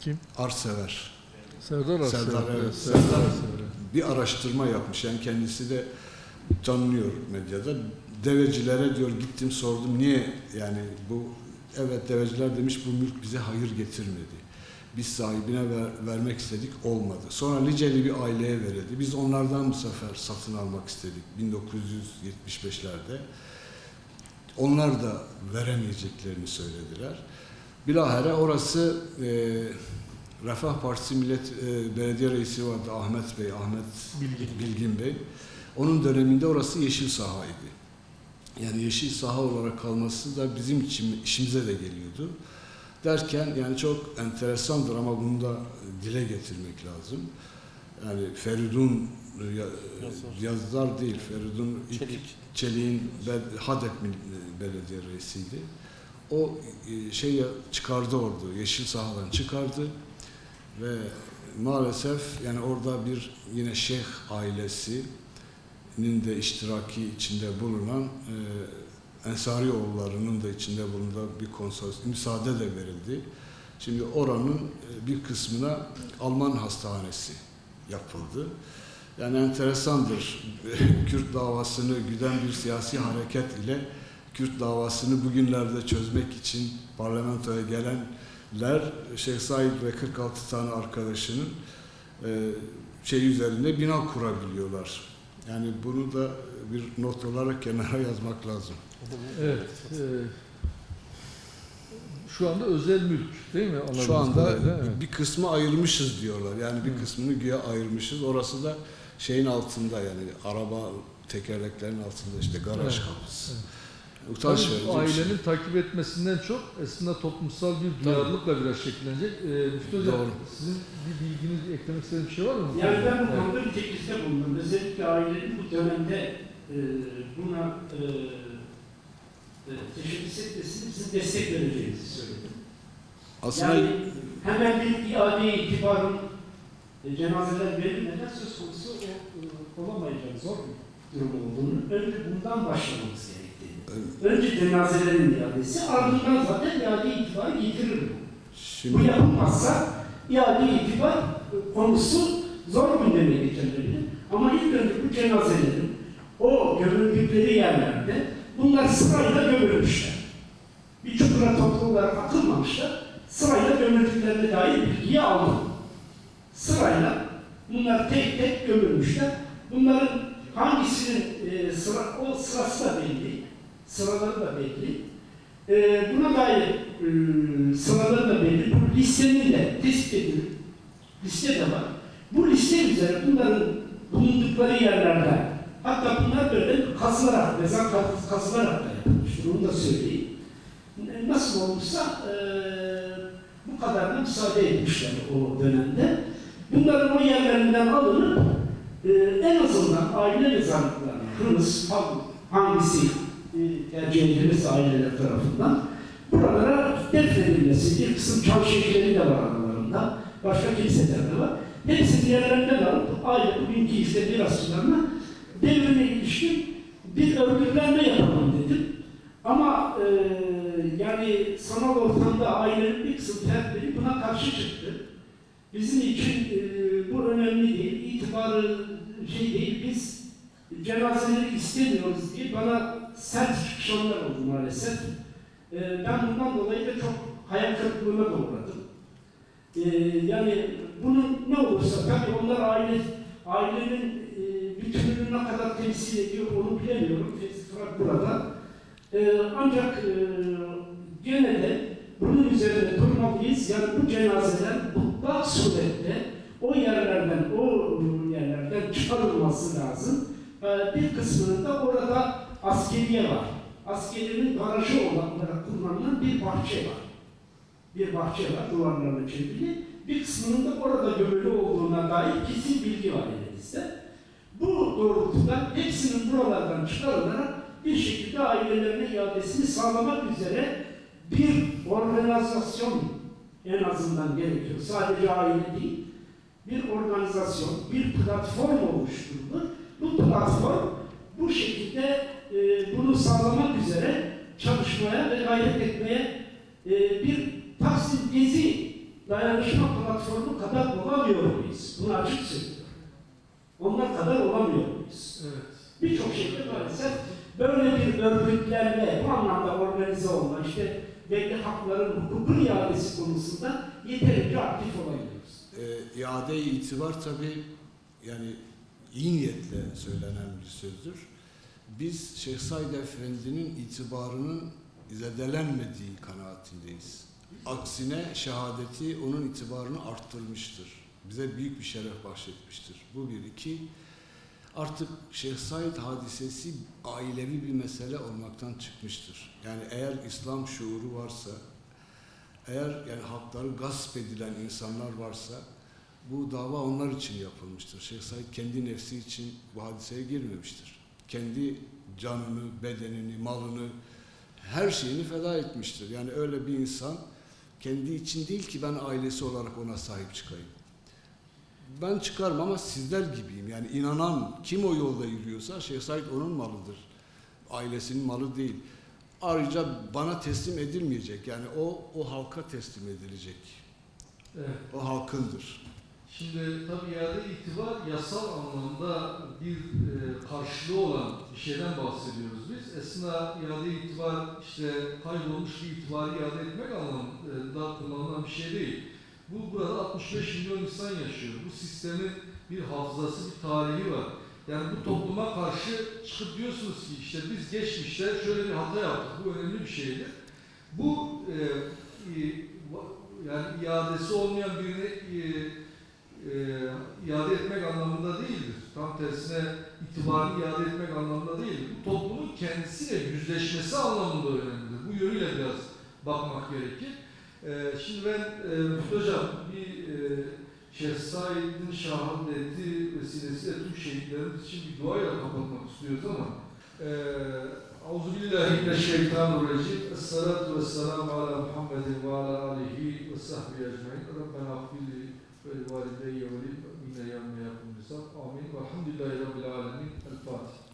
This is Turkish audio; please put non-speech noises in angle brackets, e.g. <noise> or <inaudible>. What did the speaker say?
Kim? Arsever. Serdar Arsever. Serdar, evet. Serdar Serdar. Arsever. bir araştırma yapmış. Yani kendisi de tanınıyor medyada. Devecilere diyor gittim sordum niye yani bu evet deveciler demiş bu mülk bize hayır getirmedi. Biz sahibine ver- vermek istedik olmadı. Sonra Liceli bir aileye verildi. Biz onlardan bu sefer satın almak istedik 1975'lerde. Onlar da veremeyeceklerini söylediler. Bilahare orası e, Refah Partisi Millet e, Belediye Reisi vardı Ahmet Bey, Ahmet Bilgin. Bilgin Bey. Onun döneminde orası yeşil sahaydı. Yani yeşil saha olarak kalması da bizim için işimize de geliyordu. Derken yani çok enteresandır ama bunu da dile getirmek lazım. Yani Feridun e, ya- yazar değil, Feridun Çelik. Çelik'in Hadep Belediye Reisiydi. O e, şey çıkardı orada, yeşil sahadan çıkardı ve maalesef yani orada bir yine şeyh ailesinin de iştiraki içinde bulunan e, Ensari oğullarının da içinde bulunduğu bir konsolos müsaade de verildi. Şimdi oranın e, bir kısmına Alman hastanesi yapıldı. Yani enteresandır. <laughs> Kürt davasını güden bir siyasi hareket ile Kürt davasını bugünlerde çözmek için parlamentoya gelenler Şeyh Said ve 46 tane arkadaşının e, şey üzerinde bina kurabiliyorlar. Yani bunu da bir not olarak kenara <laughs> yazmak lazım. Evet. e, şu anda özel mülk değil mi? Şu anda kadarıyla, evet. bir kısmı ayırmışız diyorlar. Yani bir kısmını güya ayırmışız. Orası da şeyin altında yani araba tekerleklerinin altında işte garaj Evet, kapısı. evet. Utanç verici bir ailenin şey. takip etmesinden çok aslında toplumsal bir duyarlılıkla biraz şekillenecek. Ee, Müftü Hocam Doğru. sizin bir bilginiz, eklemek istediğiniz bir şey var mı? Yani ben bu Evet. konuda bir teklifte bulundum. Özellikle ailenin bu dönemde e, buna e, e, teşebbüs etmesini bizim destek vereceğimizi söyledim. Aslında Yani hemen bir iade itibarın e, cenazeler verilmeden söz konusu o, e, olamayacağı zor bir durum olduğunu önce bundan başlamamız Önce cenazelerin iadesi ardından zaten iade itibarı getirir bu. Bu şimdi yapılmazsa iade itibar konusu zor gündeme getirilebilir. Ama ilk önce bu cenazelerin o gömüldükleri yerlerde bunlar sırayla gömülmüşler. Bir çukura toplu olarak atılmamışlar. Sırayla gömüldüklerine dair bilgiyi aldım. Sırayla bunlar tek tek gömülmüşler. Bunların hangisinin e, sıra, o sırası da belli. Sıraları da belli. E, buna dair e, sıraları da belli. Bu listenin de tespit edilip liste de var. Bu liste üzere bunların bulundukları yerlerden hatta bunlar böyle kazılarak, mezar kaz- kazılarak da yapılmıştır. Onu da söyleyeyim. E, Nasıl olmuşsa e, bu kadarına müsaade etmişler o dönemde. Bunların o yerlerinden alınıp e, en azından aile mezarlıklarına, Hınız, hangisi tercih aileler tarafından buralara defnedilmesi, bir kısım çan şekilleri de var aralarında, başka kiliseler de var. Hepsini yerlerinden alıp aile bugünkü işte mirasçılarına devrine ilişkin bir örgütlenme yapalım dedim. Ama e, yani sanal ortamda ailenin bir kısım fertleri buna karşı çıktı. Bizim için e, bu önemli değil, itibarı şey değil, biz cenazeleri istemiyoruz diye bana sert çıkışanlar oldu maalesef. E, ben bundan dolayı da çok hayal kırıklığına da. E, yani bunun ne olursa tabii onlar aile ailenin e, bütününü ne kadar temsil ediyor onu bilemiyorum. Fırat burada. E, ancak e, gene de bunun üzerinde durmalıyız. Yani bu cenazeler mutlak surette o yerlerden, o yerlerden çıkarılması lazım. E, bir kısmının da orada askeriye var. Askerinin garajı olarak kullanılan bir bahçe var. Bir bahçe var duvarlarına çevrili. Bir kısmının da orada gömülü olduğuna dair kesin bilgi var elimizde. Bu doğrultuda hepsinin buralardan çıkarılarak bir şekilde ailelerine iadesini sağlamak üzere bir organizasyon en azından gerekiyor. Sadece aile değil, bir organizasyon, bir platform oluşturulur. Bu platform bu şekilde e, bunu sağlamak üzere çalışmaya ve gayret etmeye e, bir Taksim Gezi dayanışma platformu kadar olamıyor muyuz? Bunu açık söylüyorum. Onlar kadar olamıyor muyuz? Evet. Birçok şeyde maalesef böyle bir örgütlenme, bu anlamda organize olma, işte belli hakların, hukukun iadesi konusunda yeterince aktif olamıyoruz. E, iade itibar tabi yani iyi niyetle söylenen bir sözdür. Biz Şeyh Said Efendi'nin itibarının zedelenmediği kanaatindeyiz. Aksine şehadeti onun itibarını arttırmıştır. Bize büyük bir şeref bahşetmiştir. Bu bir. iki artık Şeyh Said hadisesi ailevi bir mesele olmaktan çıkmıştır. Yani eğer İslam şuuru varsa, eğer yani hakları gasp edilen insanlar varsa bu dava onlar için yapılmıştır. Şeyh Said kendi nefsi için bu hadiseye girmemiştir. Kendi canını, bedenini, malını, her şeyini feda etmiştir. Yani öyle bir insan kendi için değil ki ben ailesi olarak ona sahip çıkayım. Ben çıkarım ama sizler gibiyim. Yani inanan kim o yolda yürüyorsa Şeyh Said onun malıdır. Ailesinin malı değil. Ayrıca bana teslim edilmeyecek. Yani o o halka teslim edilecek. Evet. O halkındır. Şimdi tabii iade itibar yasal anlamda bir e, karşılığı olan bir şeyden bahsediyoruz biz. Esna iade itibar işte kaybolmuş bir itibarı iade etmek anlamında kullanılan bir şey değil. Bu burada 65 milyon insan yaşıyor. Bu sistemin bir hafızası, bir tarihi var. Yani bu topluma karşı çıkıp diyorsunuz ki işte biz geçmişte şöyle bir hata yaptık. Bu önemli bir şeydir. Bu e, e, yani iadesi olmayan birini e, e, iade etmek anlamında değildir. Tam tersine itibarını iade etmek anlamında değildir. Bu toplumun kendisiyle yüzleşmesi anlamında önemlidir. Bu yönüyle biraz bakmak gerekir. E, şimdi ben e, Müftü Hocam bir e, Şeyh Said'in şahadeti vesilesiyle tüm şehitlerimiz için bir duayla kapatmak istiyoruz ama e, Euzubillahimineşşeytanirracim Esselatu vesselamu ala Muhammedin ve ala alihi ve sahbihi ecmain Rabbena affili Velvalideyi velil minne yevme yakun nisab. Amin. Velhamdülillahi Rabbil alemin. El Fatiha.